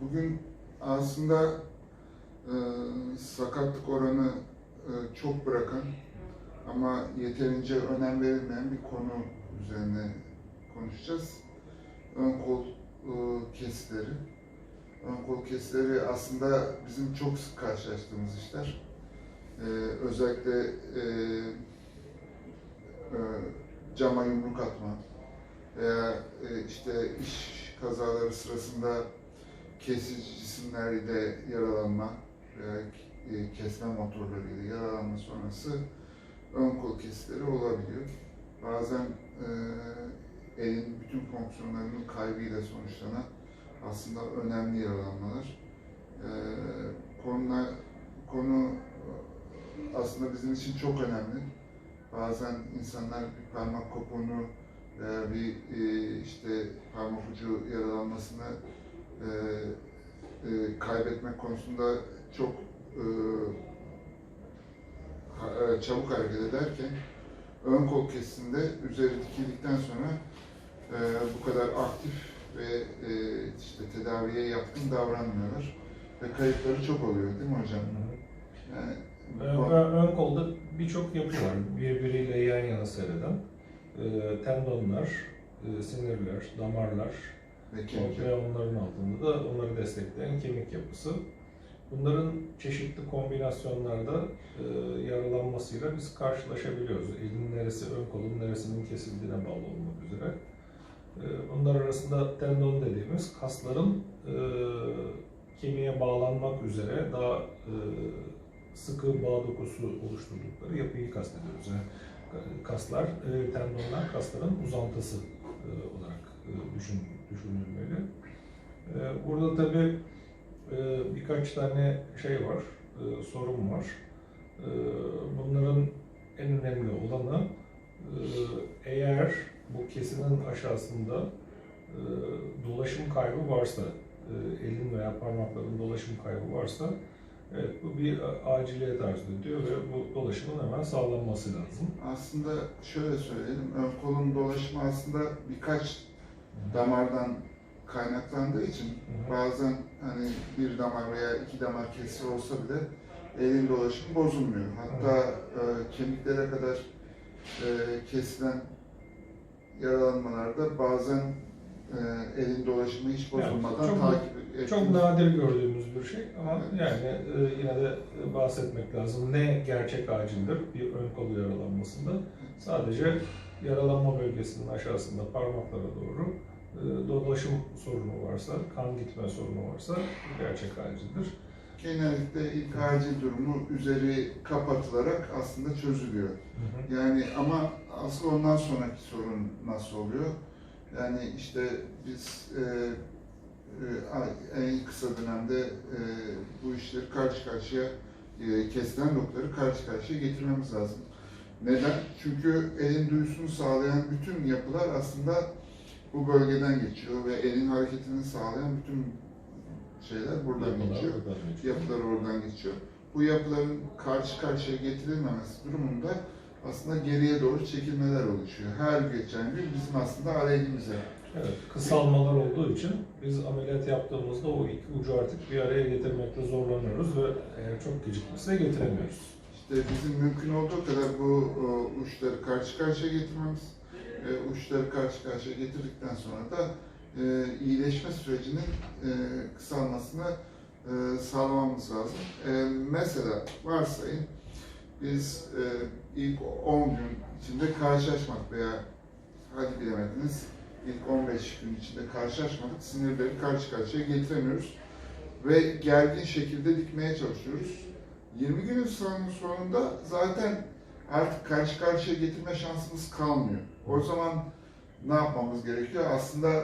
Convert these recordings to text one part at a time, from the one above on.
bugün aslında e, sakatlık oranı e, çok bırakan ama yeterince önem verilmeyen bir konu üzerine konuşacağız. Ön kol e, kesileri. Ön kol kesileri aslında bizim çok sık karşılaştığımız işler. E, özellikle e, e, cama yumruk atma veya e, işte iş kazaları sırasında kesici cisimlerle yaralanma veya e, kesme motorlarıyla yaralanma sonrası ön kol kesileri olabiliyor. Bazen e, elin bütün fonksiyonlarının kaybıyla sonuçlanan aslında önemli yaralanmalar. E, konuna, konu aslında bizim için çok önemli. Bazen insanlar bir parmak kopuğunu veya bir e, işte parmak ucu yaralanmasını e, e, kaybetmek konusunda çok e, e, çabuk hareket ederken ön kol kesisinde üzeri dikildikten sonra e, bu kadar aktif ve e, işte tedaviye yatkın davranmıyorlar ve kayıpları çok oluyor değil mi hocam? Yani Ön, ön- kolda birçok yapı var. Birbiriyle yan yana seyreden. Ee, tendonlar, e, sinirler, damarlar ve kemik ve onların altında da onları destekleyen kemik yapısı. Bunların çeşitli kombinasyonlarda e, yaralanmasıyla biz karşılaşabiliyoruz. Elin neresi, ön kolun neresinin kesildiğine bağlı olmak üzere. E, bunlar arasında tendon dediğimiz kasların e, kemiğe bağlanmak üzere daha e, sıkı bağ dokusu oluşturdukları yapıyı kastediyoruz. Yani kaslar, e, tendonlar kasların uzantısı e, olarak e, düşün, düşünülmeli. E, Burada tabii e, birkaç tane şey var, e, sorun var. E, Bunların en önemli olanı eğer bu kesinin aşağısında dolaşım kaybı varsa, elin veya parmakların dolaşım kaybı varsa evet, bu bir aciliyet arz ediyor ve bu dolaşımın hemen sağlanması lazım. Aslında şöyle söyleyelim, ön kolun dolaşımı aslında birkaç damardan kaynaklandığı için bazen hani bir damar veya iki damar kesir olsa bile elin dolaşımı bozulmuyor. Hatta e, kemiklere kadar e, kesilen yaralanmalarda bazen e, elin dolaşımı hiç Yani bozulmadan çok- takip ettiğimiz Çok nadir gördüğümüz bir şey ama Evet. yani e, yine de bahsetmek lazım. Ne gerçek acildir bir ön kolu yaralanmasında? Sadece yaralanma bölgesinin aşağısında parmaklara doğru e, dolaşım sorunu varsa, kan gitme sorunu varsa gerçek acildir. genellikle ilk acil durumu üzeri kapatılarak aslında çözülüyor. Yani ama asıl ondan sonraki sorun nasıl oluyor? Yani işte biz e, e, en kısa dönemde e, bu işleri karşı karşıya e, kesilen noktaları karşı karşıya getirmemiz lazım. Neden? Çünkü elin duyusunu sağlayan bütün yapılar aslında bu bölgeden geçiyor ve elin hareketini sağlayan bütün şeyler buradan Yapılar geçiyor geçiyor. yapılar oradan geçiyor. Bu yapıların karşı karşıya getirilmemesi durumunda aslında geriye doğru çekilmeler oluşuyor. Her geçen gün bizim aslında aleyhimize. Evet, kısalmalar olduğu için biz ameliyat yaptığımızda o iki ucu artık bir araya getirmekte zorlanıyoruz ve eğer çok gecikmişse getiremiyoruz. İşte bizim mümkün olduğu kadar bu o, uçları karşı karşıya getirmemiz, e, uçları karşı karşıya getirdikten sonra da e, iyileşme sürecinin e, kısalmasını e, sağlamamız lazım. E, mesela varsayın biz e, ilk 10 gün içinde karşılaşmadık veya hadi bilemediniz ilk 15 gün içinde karşılaşmadık, sinirleri karşı karşıya getiremiyoruz ve gergin şekilde dikmeye çalışıyoruz. 20 günün son- sonunda zaten artık karşı karşıya getirme şansımız kalmıyor. O zaman ne yapmamız gerekiyor? Aslında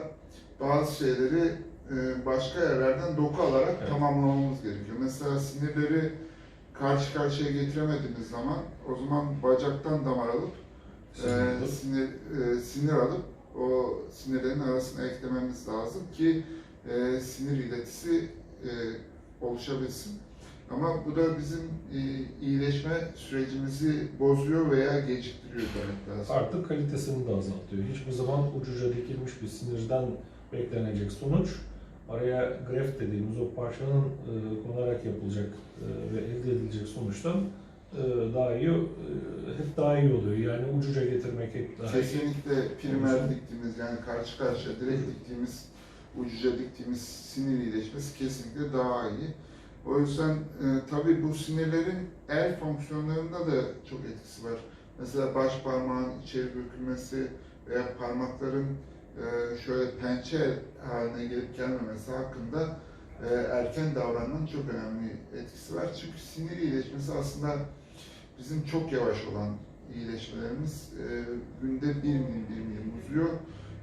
bazı şeyleri e, başka yerlerden doku alarak Evet. tamamlamamız gerekiyor. Mesela sinirleri karşı karşıya getiremediğimiz zaman o zaman bacaktan damar alıp e, Sinirli. sinir, e, sinir alıp o sinirlerin arasına eklememiz lazım ki e, sinir iletisi e, oluşabilsin. Ama bu da bizim e, iyileşme sürecimizi bozuyor veya geciktiriyor demek lazım. Artık kalitesini de azaltıyor. Hiçbir zaman ucuca dikilmiş bir sinirden beklenecek sonuç araya greft dediğimiz o parçanın e, konarak yapılacak e, ve elde edilecek sonuçtan e, daha iyi, e, hep daha iyi oluyor. Yani ucuca getirmek hep daha iyi. Kesinlikle primer diktiğimiz yani karşı karşıya direkt diktiğimiz, ucuca diktiğimiz sinir iyileşmesi kesinlikle daha iyi. O yüzden e, tabii bu sinirlerin el fonksiyonlarında da çok etkisi var. Mesela baş parmağın içeri bükülmesi veya parmakların e, şöyle pençe haline gelip gelmemesi hakkında e, erken davranmanın çok önemli etkisi var. Çünkü sinir iyileşmesi aslında bizim çok yavaş olan iyileşmelerimiz e, günde bir milim bir milim uzuyor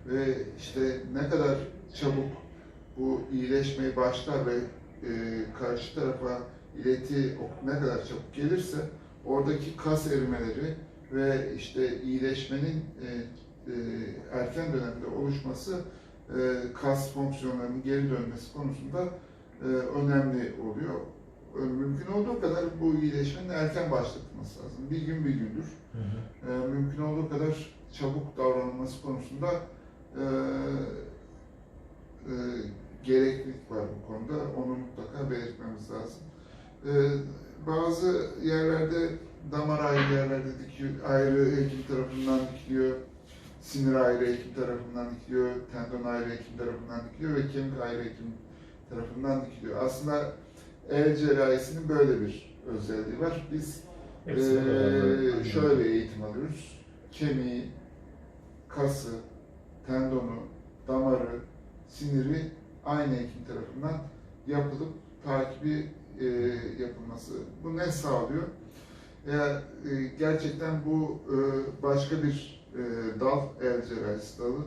ve işte ne kadar çabuk bu iyileşmeyi başlar ve e, karşı tarafa ileti ne kadar çabuk gelirse oradaki kas erimeleri ve işte iyileşmenin e, e, erken dönemde oluşması e, kas fonksiyonlarının geri dönmesi konusunda e, önemli oluyor. E, Mümkün olduğu kadar bu iyileşmenin erken başlatılması lazım. Bir gün bir gündür. Hı hı. E, mümkün olduğu kadar çabuk davranılması konusunda e, e, gereklilik var bu konuda. Onu mutlaka belirtmemiz lazım. E, bazı yerlerde damar ayrı yerlerde dikiyor, ayrı hekim tarafından dikiliyor. Sinir ayrı hekim tarafından dikiliyor, tendon ayrı hekim tarafından dikiliyor ve kemik ayrı hekim tarafından dikiliyor. Aslında el cerrahisinin böyle bir özelliği var. Biz ee, şöyle eğitim alıyoruz. Kemiği, kası, tendonu, damarı, siniri aynı hekim tarafından yapılıp takibi e, yapılması. Bu ne sağlıyor? Ya, e, gerçekten bu e, başka bir e, dal, el cerrahisi dalı.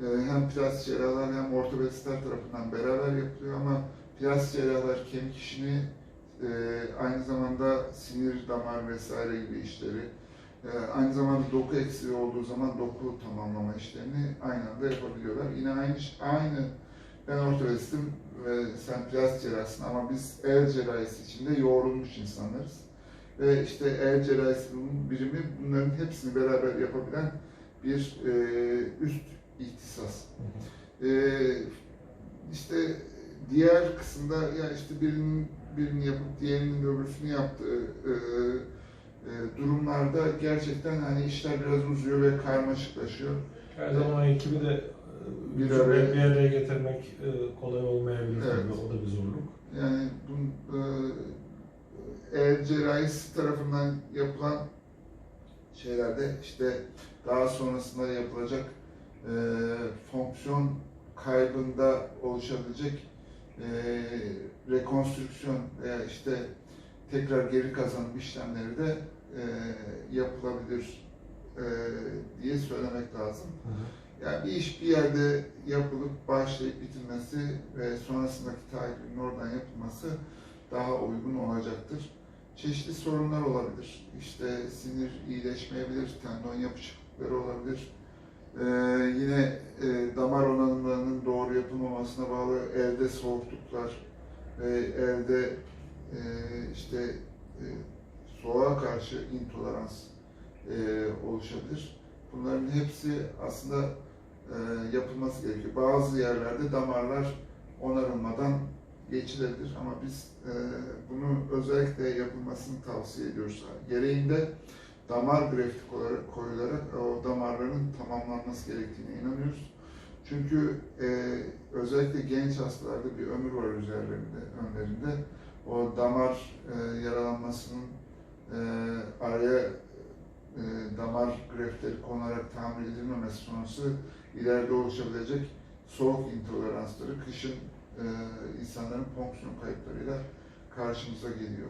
E, hem plastik cerrahlar hem ortopedistler tarafından beraber yapılıyor ama plastik cerrahlar kemik işini e, aynı zamanda sinir, damar vesaire gibi işleri, e, aynı zamanda doku eksiği olduğu zaman doku tamamlama işlerini aynı anda yapabiliyorlar. Yine aynı aynı ben ortopedistim ve sen plastik cerrahsın ama biz el cerrahisi içinde yoğrulmuş insanlarız. Ve işte el cerrahisinin birimi bunların hepsini beraber yapabilen bir e, üst ihtisas. Ee, işte diğer kısımda ya işte birinin birini yapıp diğerinin öbürsünü yaptığı e, e, durumlarda gerçekten hani işler biraz uzuyor ve karmaşıklaşıyor. Her zaman ekibi de e, Bir bir, araya- bir araya getirmek e, kolay olmayabilir Evet. tabii. O da bir zorluk. Yani bu el cerrahisi tarafından yapılan şeylerde işte daha sonrasında yapılacak e, fonksiyon kaybında oluşabilecek e, rekonstrüksiyon veya işte tekrar geri kazanım işlemleri de e, yapılabilir e, diye söylemek lazım. Hı hı. Yani bir iş bir yerde yapılıp başlayıp bitirmesi ve sonrasındaki takibin oradan yapılması daha uygun olacaktır. Çeşitli sorunlar olabilir. İşte sinir iyileşmeyebilir, tendon yapışıklıkları olabilir. Ee, yine e, damar onarımlarının doğru yapılmamasına bağlı elde soğukluklar ve elde e, işte e, soğuğa karşı intolerans e, oluşabilir. Bunların hepsi aslında e, yapılması gerekiyor. Bazı yerlerde damarlar onarılmadan geçilebilir ama biz e, bunu özellikle yapılmasını tavsiye ediyoruz. Gereğinde damar grafik olarak koyularak o damarların tamamlanması gerektiğine inanıyoruz. Çünkü e, özellikle genç hastalarda bir ömür var üzerlerinde, önlerinde. O damar e, yaralanmasının e, araya e, damar greftleri konarak tamir edilmemesi sonrası ileride oluşabilecek soğuk intoleransları kışın e, insanların fonksiyon kayıplarıyla karşımıza geliyor.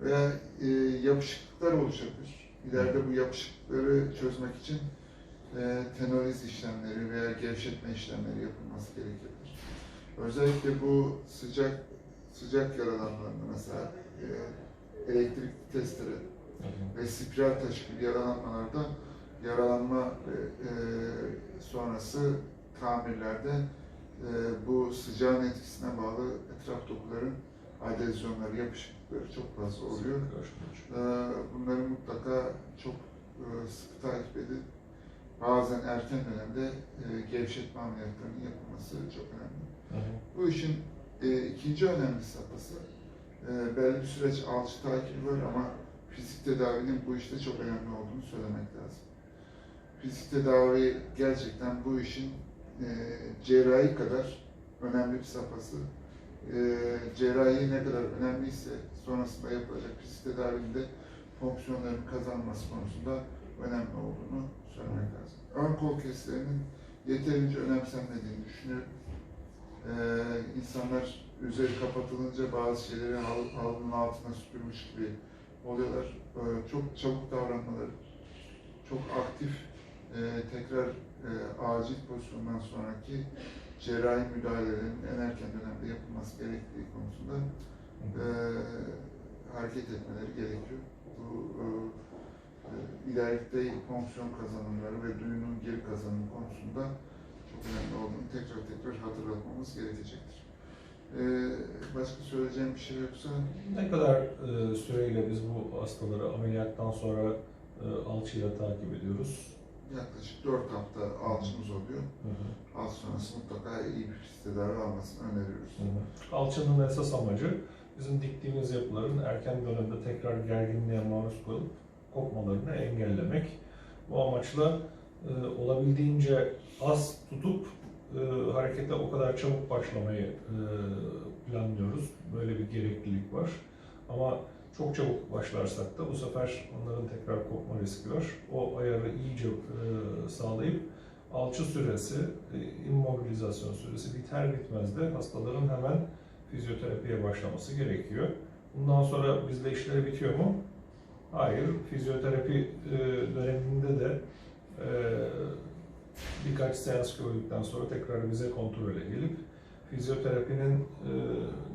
Veya e, yapışıklıklar oluşabilir. İleride bu yapışıklıkları çözmek için e, tenoliz işlemleri veya gevşetme işlemleri yapılması gerekebilir. Özellikle bu sıcak sıcak yaralanmalarında mesela e, elektrik testere ve spiral taşı gibi yaralanmalarda yaralanma ve e, sonrası tamirlerde e, bu sıcağın etkisine bağlı etraf dokuların adezyonları, yapışıklıkları çok fazla oluyor. E, bunları mutlaka çok e, sıkı takip edip bazen erken dönemde e, gevşetme ameliyatlarının yapılması çok önemli. Hı hı. Bu işin e, ikinci önemli safhası, e, belli bir süreç alçı takibi var ama fizik tedavinin bu işte çok önemli olduğunu söylemek lazım. Fizik tedavi gerçekten bu işin e, cerrahi kadar önemli bir safhası. E, cerrahi ne kadar önemliyse sonrasında yapılacak fizik tedavinin de fonksiyonların kazanması konusunda önemli olduğunu söylemek lazım. Ön kol kesilerinin yeterince önemsenmediğini düşünüyorum. Ee, insanlar üzeri kapatılınca bazı şeyleri hal- halının altına süpürmüş gibi oluyorlar. Ee, çok çabuk davranmaları, çok aktif e, tekrar e, acil pozisyondan sonraki cerrahi müdahalelerin en erken dönemde yapılması gerektiği konusunda e, hareket etmeleri gerekiyor. Bu e, e, ileride fonksiyon kazanımları ve duyunun geri kazanımı konusunda çok önemli olduğunu tekrar tekrar hatırlatmamız gerekecektir. E, başka söyleyeceğim bir şey yoksa Ne kadar e, süreyle biz bu hastaları ameliyattan sonra e, alçıyla takip ediyoruz? Yaklaşık 4 hafta alçımız oluyor. Hı hı. Alt sonrası mutlaka iyi bir fizik tedavi almasını öneriyoruz. Hı hı. Alçının esas amacı bizim diktiğimiz yapıların erken dönemde tekrar gerginliğe maruz kalıp kopmalarını engellemek. Bu amaçla e, olabildiğince az tutup e, harekete o kadar çabuk başlamayı e, planlıyoruz. Böyle bir gereklilik var. Ama çok çabuk başlarsak da bu sefer onların tekrar kopma riski var. O ayarı iyice e, sağlayıp alçı süresi, e, immobilizasyon süresi biter bitmez de hastaların hemen fizyoterapiye başlaması gerekiyor. Bundan sonra bizde işleri bitiyor mu? Hayır. Fizyoterapi e, döneminde de birkaç seans gördükten sonra tekrar bize kontrole gelip fizyoterapinin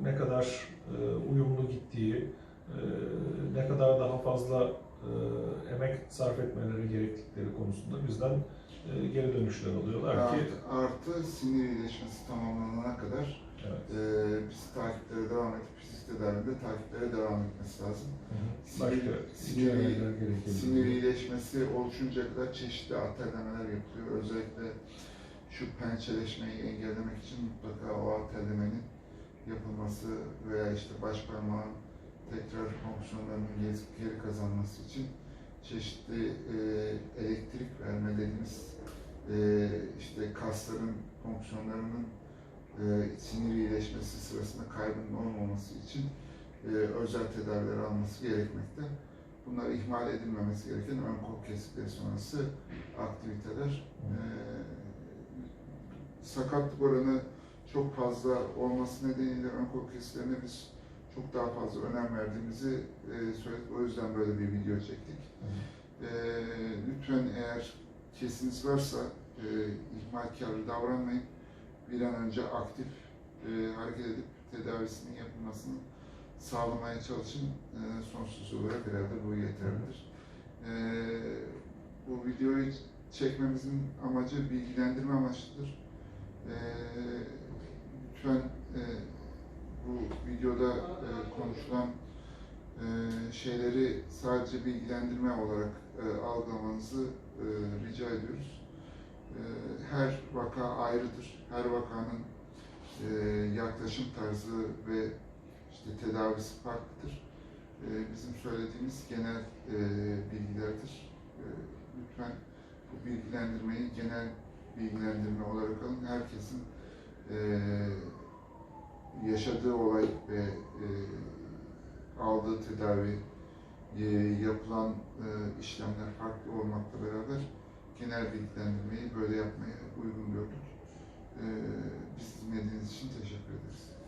ne kadar uyumlu gittiği, kadar daha fazla e, emek sarf etmeleri gerektikleri konusunda bizden e, geri dönüşler alıyorlar ki Artı, artı sinir iyileşmesi tamamlanana kadar evet. e, biz takiplere devam edip fizik tedavide takiplere devam etmesi lazım. Hı hı. Sinir- sinir-. Sinir iyileşmesi oluşuncaya kadar çeşitli alterlemeler yapılıyor. Özellikle şu pençeleşmeyi engellemek için mutlaka o alterlemenin yapılması veya işte baş parmağın tekrar fonksiyonlarının geri, kazanması için çeşitli e, elektrik verme dediğimiz e, işte kasların fonksiyonlarının e, sinir iyileşmesi sırasında kaybının olmaması için e, özel tedaviler alması gerekmekte. Bunlar ihmal edilmemesi gereken ön kol kesikleri sonrası aktiviteler. E, sakatlık oranı çok fazla olması nedeniyle ön kol kesiklerine biz çok daha fazla önem verdiğimizi e, söyledik. O yüzden böyle bir video çektik. E, lütfen eğer kesiniz varsa e, ihmalkarlı davranmayın. Bir an önce aktif e, hareket edip tedavisinin yapılmasını sağlamaya çalışın. E, sonsuz olarak herhalde bu yeterlidir. E, bu videoyu çekmemizin amacı bilgilendirme amaçlıdır. E, lütfen e, bu videoda e, konuşulan e, şeyleri sadece bilgilendirme olarak e, algılamanızı e, rica ediyoruz. E, her vaka ayrıdır. Her vakanın e, yaklaşım tarzı ve işte tedavisi farklıdır. E, bizim söylediğimiz genel e, bilgilerdir. E, lütfen bu bilgilendirmeyi genel bilgilendirme olarak alın. Herkesin e, yaşadığı olay ve e, aldığı tedavi e, yapılan e, işlemler farklı olmakla beraber genel bilgilendirmeyi böyle yapmaya uygun gördük. E, biz dinlediğiniz için teşekkür ederiz.